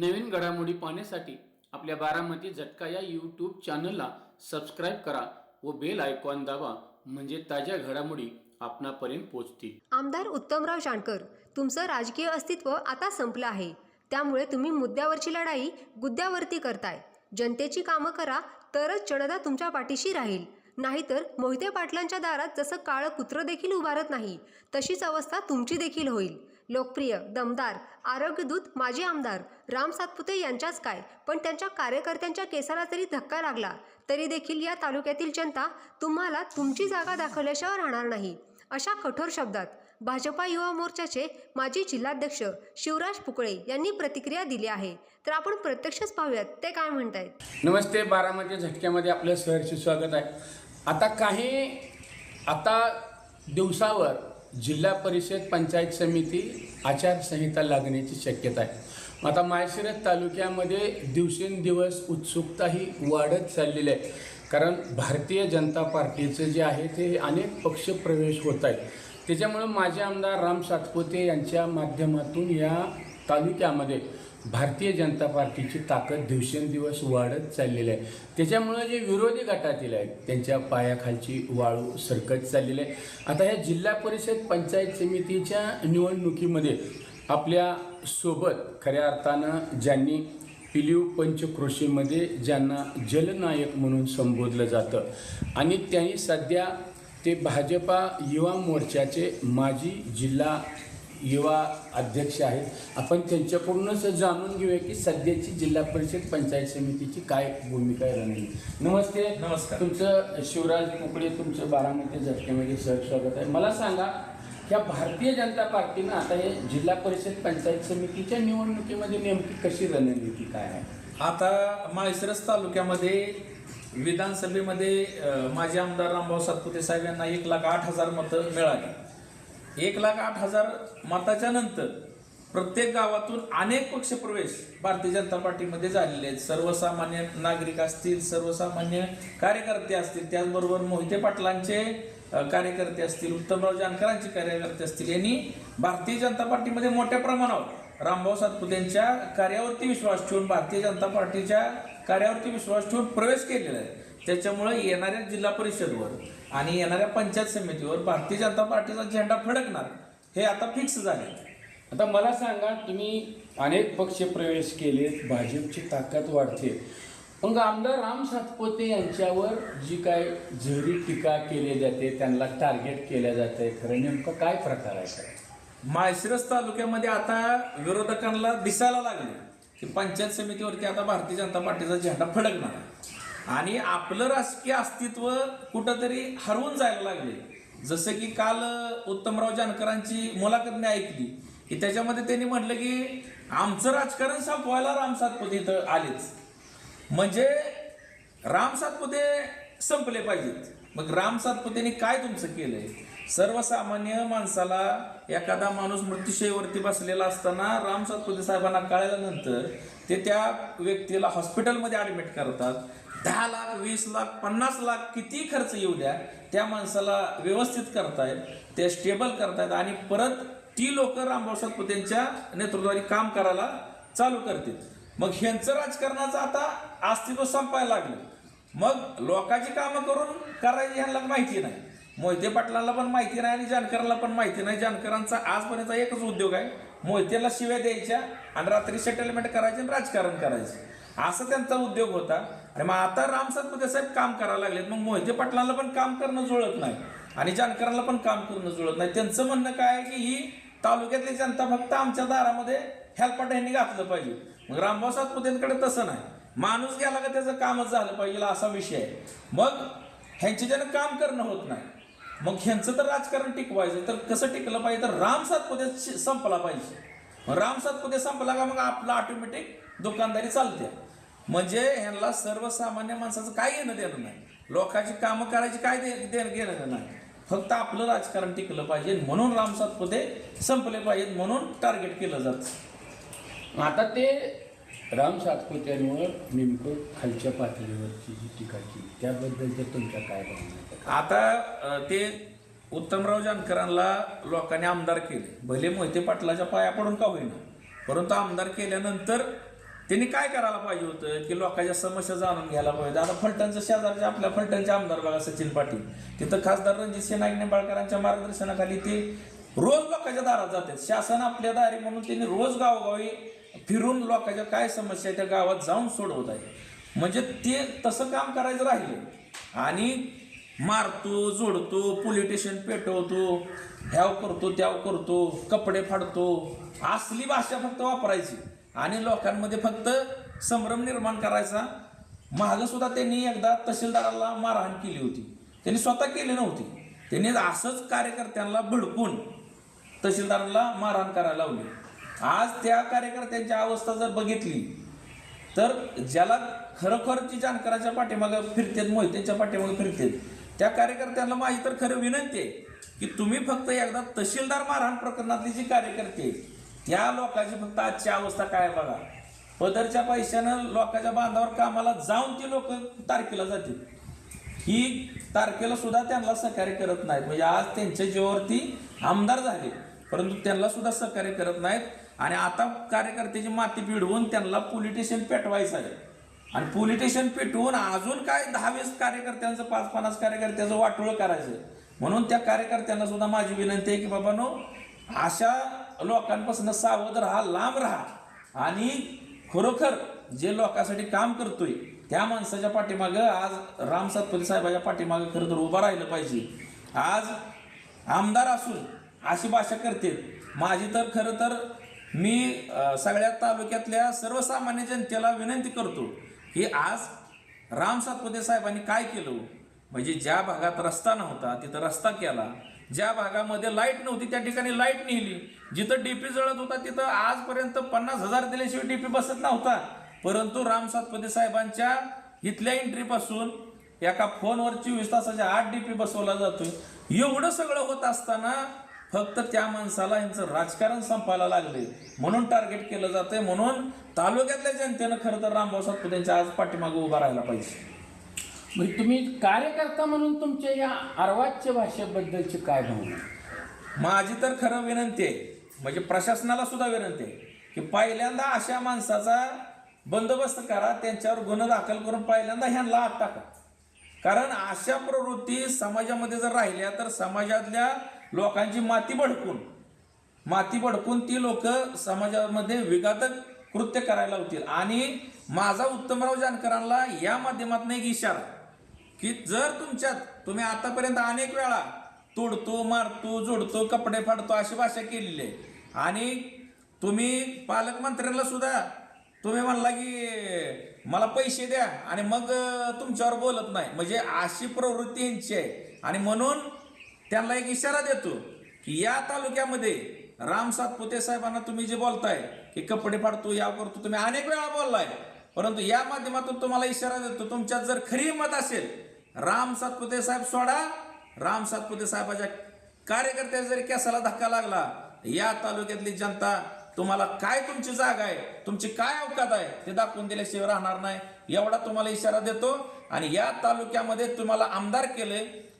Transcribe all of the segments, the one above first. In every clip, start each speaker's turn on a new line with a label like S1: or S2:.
S1: नवीन घडामोडी पाहण्यासाठी आपल्या बारामती झटका या यूट्यूब चॅनलला सबस्क्राईब करा व बेल आयकॉन दाबा म्हणजे ताज्या घडामोडी आपणापर्यंत पोहोचतील.
S2: आमदार उत्तमराव जानकर तुमचं राजकीय अस्तित्व आता संपलं आहे. त्यामुळे तुम्ही मुद्द्यावरची लढाई गुद्द्यावरती करताय. जनतेची कामं करा तरच जनता तुमच्या पाठीशी राहील. नाहीतर मोहिते पाटलांच्या दारात जसं काळं कुत्रं देखील उभारत नाही तशीच अवस्था तुमची देखील होईल. लोकप्रिय दमदार आरोग्यदूत माजी आमदार राम सातपुते यांच्याच काय? पण त्यांच्या कार्यकर्त्यांच्या केसाला जरी धक्का लागला तरी देखील या तालुक्यातील जनता तुम्हाला तुमची जागा दाखवल्याशिवाय राहणार नाही. अशा कठोर शब्दात भाजपा युवा मोर्चाचे माजी जिल्हाध्यक्ष शिवराज पुकळे यांनी प्रतिक्रिया दिली आहे. तर आपण प्रत्यक्षच पाहूयात ते काय म्हणतायत?
S1: नमस्ते बारामती झटक्यामध्ये आपलं सहर्ष स्वागत आहे. आता काही आता दिवसावर जिल्हा परिषद पंचायत समिती आचारसंहिता लागण्याची शक्यता आहे. आता माळशिरस तालुक्यामध्ये दिवसेंदिवस उत्सुकता ही वाढत चाललेली आहे. कारण भारतीय जनता पार्टीचं जे आहे ते अनेक पक्ष प्रवेश होत आहेत. त्याच्यामुळं माझे आमदार राम सातपुते यांच्या माध्यमातून या तालुक्यामध्ये भारतीय जनता पार्टीची ताकद दिवसेंदिवस वाढत चाललेली आहे. त्याच्यामुळं जे विरोधी गटातील आहेत त्यांच्या पायाखालची वाळू सरकत चाललेली आहे. आता ह्या जिल्हा परिषद पंचायत समितीच्या निवडणुकीमध्ये आपल्यासोबत खऱ्या अर्थानं ज्यांनी पिलीव पंचकृषीमध्ये ज्यांना जलनायक म्हणून संबोधलं जातं आणि त्यांनी सध्या ते भाजपा युवा मोर्चाचे माजी जिल्हा युवा अध्यक्ष आहेत. आपण त्यांच्याकडूनच जाणून घेऊया की सध्याची जिल्हा परिषद पंचायत समितीची काय भूमिका आहे रणनीती नमस्ते.
S3: नमस्कार.
S1: तुमचं शिवराज कुकडे तुमचं बारामती झटक्यामध्ये सर स्वागत आहे. मला सांगा या भारतीय जनता पार्टीनं आता हे जिल्हा परिषद पंचायत समितीच्या निवडणुकीमध्ये नेमकी कशी रणनीती काय आहे?
S3: आता माळशिरस तालुक्यामध्ये विधानसभेमध्ये माजी आमदार रामभाऊ सातपुते साहेब यांना एक लाख आठ हजार मतं मिळाली. एक लाख आठ हजार मताच्या नंतर प्रत्येक गावातून अनेक पक्षप्रवेश भारतीय जनता पार्टीमध्ये झालेले आहेत. सर्वसामान्य नागरिक असतील सर्वसामान्य कार्यकर्ते असतील त्याचबरोबर मोहिते पाटलांचे कार्यकर्ते असतील उत्तमराव जानकरांचे कार्यकर्ते असतील यांनी भारतीय जनता पार्टीमध्ये मोठ्या प्रमाणावर रामभाऊ सातपुतेंच्या कार्यावरती विश्वास ठेवून भारतीय जनता पार्टीच्या कार्यावरती विश्वास ठेवून प्रवेश केलेला आहे. त्याच्यामुळे येणाऱ्या जिल्हा परिषदवर आणि येणाऱ्या पंचायत समितीवर भारतीय जनता पार्टीचा झेंडा फडकणार हे आता फिक्स झाले
S1: आता मला सांगा तुम्ही अनेक पक्ष प्रवेश केलेत भाजपची ताकद वाढते. मग आमदार राम सातपुते यांच्यावर जी काय झरी टीका केली जाते त्यांना टार्गेट केल्या जाते खरं नेमकं काय प्रकार आहे काय
S3: माळशिरस तालुक्यामध्ये आता विरोधकांना दिसायला लागले की पंचायत समितीवरती आता भारतीय जनता पार्टीचा झेंडा फडकणार. आणि आपलं राजकीय अस्तित्व कुठंतरी हरवून जायला लागले. जसं की काल उत्तमराव जानकरांची मुलाखत मी ऐकली. की त्याच्यामध्ये त्यांनी म्हटलं की आमचं राजकारण संपवायला राम सातपुते इथं आलेच. म्हणजे राम सातपुते संपले पाहिजेत. मग राम सातपुतेने काय तुमचं केलंय? सर्वसामान्य माणसाला एखादा माणूस मृत्यूशयवरती बसलेला असताना राम सातपुते साहेबांना कळल्यानंतर ते त्या व्यक्तीला हॉस्पिटलमध्ये ॲडमिट करतात. दहा लाख वीस लाख पन्नास लाख किती खर्च येऊ द्या त्या माणसाला व्यवस्थित करतायत ते स्टेबल करतायत आणि परत ती लोक रामभाऊसाहेब सातपुतेंच्या नेतृत्वाने काम करायला चालू करतील. मग ह्यांचं राजकारणाचं आता अस्तित्व संपायला लागलं. मग लोकांची कामं करून करायची ह्यांना माहिती नाही. मोहिते पाटलांना पण माहिती नाही आणि जानकरांना पण माहिती नाही. जानकरांचा आजपर्यंत एकच उद्योग आहे मोहितेला शिव्या द्यायच्या आणि रात्री सेटलमेंट करायचे आणि राजकारण करायचं. असं त्यांचा उद्योग होता. आणि मग आता राम सातपुते साहेब काम करायला लागलेत. मग मोहिते पाटलांना पण काम करणं जुळत नाही. आणि जानकरांना पण काम करणं जुळत नाही. त्यांचं म्हणणं काय आहे की ही तालुक्यातली जनता फक्त आमच्या दारामध्ये हेल्पाट यांनी घातलं पाहिजे. मग रामभाऊ सातपुतेंकडे तसं नाही. माणूस गेला का त्याचं कामच झालं पाहिजे असा विषय आहे. मग ह्यांचे ज्यानं काम करणं होत नाही मग ह्यांचं तर राजकारण टिकवायचं. तर कसं टिकलं पाहिजे? तर राम सातपुते संपला पाहिजे. मग राम सातपुते संपला का मग आपलं ऑटोमॅटिक दुकानदारी चालते. म्हणजे ह्यांना सर्वसामान्य माणसाचं काय घेणं देणं नाही. लोकांची कामं करायची काय दे देणं घेणं नाही. फक्त आपलं राजकारण टिकलं पाहिजे म्हणून राम सातपुते संपले पाहिजेत म्हणून टार्गेट केलं जातं.
S1: आता ते राम सातपुत्यांवर नेमकं खालच्या पातळीवरची जी टीका केली त्याबद्दलचं तुमच्या काय?
S3: आता ते उत्तमराव जानकरांना लोकांनी आमदार केले. भले मोहिते पाटलाच्या पाया पडून का होईना परंतु आमदार केल्यानंतर त्यांनी काय करायला पाहिजे होतं की लोकांच्या समस्या जाणून घ्यायला पाहिजे. आता फलटणचं शेजारचे आपल्या फलटणचे आमदार बघा सचिन पाटील. तिथं खासदार रणजित सिंह नाईक निंबाळकरांच्या मार्गदर्शनाखाली ते रोज लोकांच्या दारात जातात. शासन आपल्या दारी म्हणून त्यांनी रोज गावोगावी फिरून लोकांच्या काय समस्या आहे त्या गावात जाऊन सोडवत आहे. म्हणजे ते तसं काम करायचं राहिलं. आणि मारतो जोडतो पोलीस स्टेशन पेटवतो ह्याव करतो त्याव करतो कपडे फाडतो. असली भाषा फक्त वापरायची. आणि लोकांमध्ये फक्त संभ्रम निर्माण करायचा. मागं सुद्धा त्यांनी एकदा तहसीलदाराला मारहाण केली होती. त्यांनी स्वतः केली नव्हती. त्यांनी असंच कार्यकर्त्यांना भडकून तहसीलदाराला मारहाण करायला लावली. आज त्या कार्यकर्त्यांची अवस्था जर बघितली तर ज्याला खरोखरची जानकराच्या पाठीमागं फिरतेत मोहितेच्या पाठीमागं फिरतेत त्या कार्यकर्त्यांना माझी तर खरं विनंती आहे की तुम्ही फक्त एकदा तहसीलदार मारहाण प्रकरणातली जी कार्यकर्ते आहेत, त्या लोकांची फक्त आजची अवस्था काय आहे बघा. पदरच्या पैशानं लोकांच्या बांधावर कामाला जाऊन ती लोक तारखेला जातील. ही तारखेला सुद्धा त्यांना सहकार्य करत नाहीत. म्हणजे आज त्यांच्या जीवावरती आमदार झाले परंतु त्यांना सुद्धा सहकार्य करत नाहीत. आणि आता कार्यकर्त्याची माती पिडवून त्यांना पोलीस स्टेशन पेटवायचं आहे. आणि पोलीस स्टेशन पेटवून अजून काय दहावीस कार्यकर्त्यांचं पाच पन्नास कार्यकर्त्यांचं वाटोळं करायचं म्हणून त्या कार्यकर्त्यांना सुद्धा माझी विनंती आहे की बाबानो अशा लोकांपासून सावध राहा लांब राहा. आणि खरोखर जे लोकांसाठी काम करतोय त्या माणसाच्या पाठीमागं आज राम सातपती साहेबाच्या पाठीमागं खरं तर उभं राहिलं पाहिजे. आज आमदार असून अशी भाषा करते माझी तर खरं तर मी सगळ्या तालुक्यातल्या सर्वसामान्य जनतेला विनंती करतो की आज राम सातपते साहेबांनी काय केलं? म्हणजे ज्या भागात रस्ता नव्हता तिथं रस्ता केला. ज्या भागामध्ये लाइट नव्हती त्या ठिकाणी लाइट नेली. जिथं डीपी जळत होता तिथं आजपर्यंत पन्नास हजार दिल्याशिवाय डीपी बसत नव्हता. परंतु राम सातपते साहेबांच्या इथल्या एंट्रीपासून एका फोनवर चोवीस तासाच्या आठ डीपी बसवला जातोय. एवढं सगळं होत असताना फक्त त्या माणसाला यांचं राजकारण संपायला लागले. म्हणून टार्गेट केलं जातंय. म्हणून तालुक्यातल्या जनतेनं खरं तर रामभाऊ सातपुते यांच्या आज पाठीमागे उभा राहायला पाहिजे.
S1: म्हणजे तुम्ही कार्यकर्ता म्हणून तुमच्या या अर्वाच्य भाषेबद्दलची काय भावना?
S3: माझी तर खरं विनंती आहे. म्हणजे प्रशासनाला सुद्धा विनंती आहे की पहिल्यांदा अशा माणसाचा बंदोबस्त करा त्यांच्यावर गुन्हा दाखल करून पहिल्यांदा ह्यांना आत टाका. कारण अशा प्रवृत्ती समाजामध्ये जर राहिल्या तर समाजातल्या लोकांची माती भडकून माती भडकून ती लोक समाजामध्ये विघातक कृत्य करायला होतील. आणि माझा उत्तमराव जानकरांना या माध्यमातून एक इशारा की जर तुमच्यात तुम्ही आतापर्यंत अनेक वेळा तोडतो मारतो जोडतो कपडे फाडतो अशी भाषा केलेली आहे. आणि तुम्ही पालकमंत्र्यांना सुद्धा तुम्ही म्हणला की मला पैसे द्या आणि मग तुमच्यावर बोलत नाही. म्हणजे अशी प्रवृत्ती यांची आहे. आणि म्हणून त्यांना एक इशारा देतो की या तालुक्यामध्ये राम सातपुते साहेबांना तुम्ही जे बोलताय की कपडे फाडतो या करतो तुम्ही अनेक वेळा बोललाय. परंतु या माध्यमातून तुम्हाला इशारा देतो तुमच्यात जर खरी मत असेल राम सातपुते साहेब सोडा राम सातपुते साहेबाच्या कार्यकर्त्याला जरी केसाला धक्का लागला या तालुक्यातली जनता तुम्हाला काय तुमची जागा आहे तुमची काय अवकात आहे ते दाखवून दिल्याशिवाय राहणार नाही. एवढा तुम्हाला इशारा देतो आणि या तालुक्यामध्ये तुम्हाला आमदार केले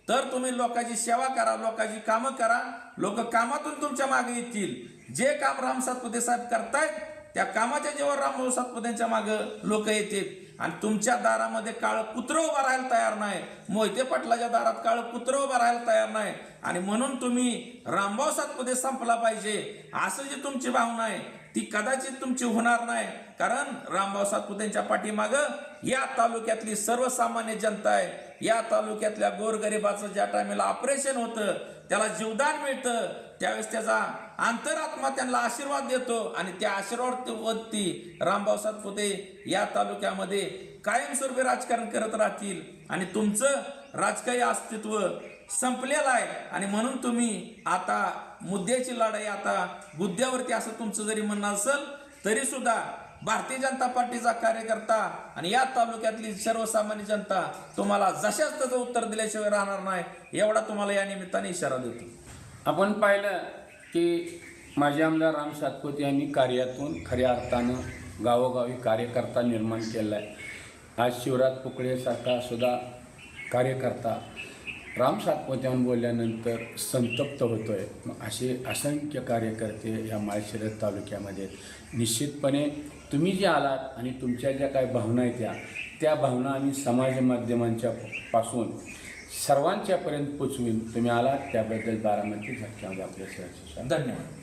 S3: तर तुम्ही लोकांची सेवा करा लोकांची कामं करा. लोक कामातून तुमच्या मागे येतील. जे काम राम सातपुते साहेब करतायत त्या कामाच्या जेव्हा रामभाऊ सातपुतेंच्या मागे लोक येतील. आणि तुमच्या दारामध्ये काळ कुत्र उभा राहायला तयार नाही. मोहिते पाटलाच्या दारात काळ कुत्र उभा राहायला तयार नाही. आणि म्हणून तुम्ही रामभाऊ सातपुते संपला पाहिजे. असं जी तुमची भावना आहे ती कदाचित तुमची होणार नाही. कारण रामभाऊ सातपुतेंच्या पाठीमागं या तालुक्यातली सर्वसामान्य जनता आहे. या तालुक्यातल्या गोरगरिबाचं ज्या टायमेला ऑपरेशन होतं त्याला जीवदान मिळतं. त्यावेळेस त्याचा अंतरात्मा त्यांना आशीर्वाद देतो आणि त्या आशीर्वादवरती रामभाऊ सातपुते या तालुक्यामध्ये कायमस्वरूपी राजकारण करत राहतील. आणि तुमचं राजकीय अस्तित्व संपलेलं आहे. आणि म्हणून तुम्ही आता मुद्द्याची लढाई आता मुद्द्यावरती असं तुमचं जरी म्हणणं असेल तरीसुद्धा भारतीय जनता पार्टीचा कार्यकर्ता आणि या तालुक्यातली सर्वसामान्य जनता तुम्हाला जशाच त्याचं उत्तर दिल्याशिवाय राहणार नाही एवढा तुम्हाला या निमित्ताने इशारा देतो.
S1: आपण पाहिलं की माजी आमदार राम सातपुते यांनी कार्यातून खऱ्या अर्थानं गावोगावी कार्यकर्ता निर्माण केला आहे आज शिवराज पुकळेसारखा सुद्धा कार्यकर्ता राम सातपुत्याहून बोलल्यानंतर संतप्त होतो मग असे असंख्य कार्यकर्ते या माळशिरस तालुक्यामध्ये निश्चितपणे तुम्ही जे आलात आणि तुमच्या ज्या काही भावना आहेत त्या त्या भावना आम्ही समाज माध्यमांच्या पासून सर्वांच्यापर्यंत पोचवून. तुम्ही आलात त्याबद्दल बारामती झटक्यामध्ये आपल्या सहर्ष
S3: धन्यवाद.